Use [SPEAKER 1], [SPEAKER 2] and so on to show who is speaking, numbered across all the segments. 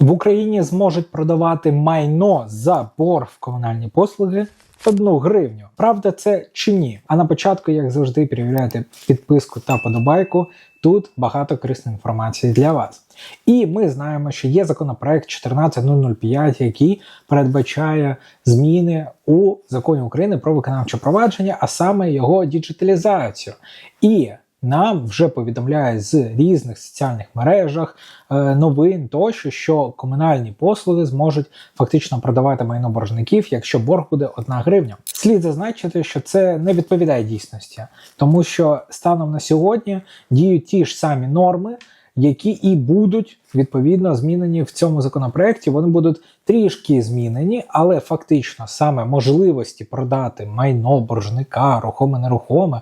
[SPEAKER 1] В Україні зможуть продавати майно за борг в комунальні послуги. Одну гривню. Правда, це чи ні? А на початку, як завжди, перевіряйте підписку та подобайку. Тут багато корисної інформації для вас. І ми знаємо, що є законопроект 14005, який передбачає зміни у законі України про виконавче провадження, а саме його діджиталізацію. І нам вже повідомляють з різних соціальних мережах е, новин тощо, що комунальні послуги зможуть фактично продавати майно боржників, якщо борг буде 1 гривня. Слід зазначити, що це не відповідає дійсності, тому що станом на сьогодні діють ті ж самі норми. Які і будуть відповідно змінені в цьому законопроекті, вони будуть трішки змінені, але фактично саме можливості продати майно боржника, рухоме нерухоме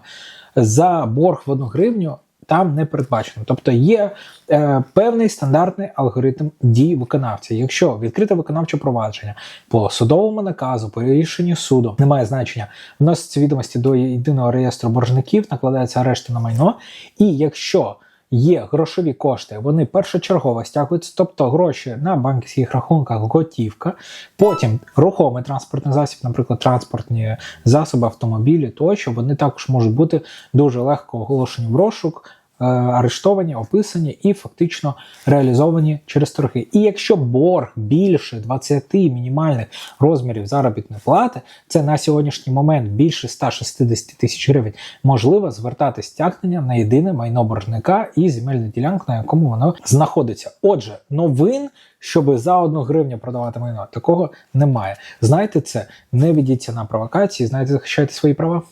[SPEAKER 1] за борг в 1 гривню там не передбачено. Тобто є е, певний стандартний алгоритм дій виконавця. Якщо відкрите виконавче провадження по судовому наказу, по рішенню суду немає значення, вносяться відомості до єдиного реєстру боржників, накладається арешти на майно, і якщо Є грошові кошти, вони першочергово стягуються, тобто гроші на банківських рахунках, готівка, потім рухомий транспортний засіб, наприклад, транспортні засоби, автомобілі, тощо вони також можуть бути дуже легко оголошені в розшук, арештовані, описані і фактично реалізовані через торги. І якщо борг більше 20 мінімальних розмірів заробітної плати, це на сьогоднішній момент більше 160 тисяч гривень, можливо звертати стягнення на єдине майно боржника і земельну ділянку, на якому воно знаходиться. Отже, новин. Щоб за одну гривню продавати майно, такого немає. Знайте це, не ведіться на провокації, знайте, захищайте свої права.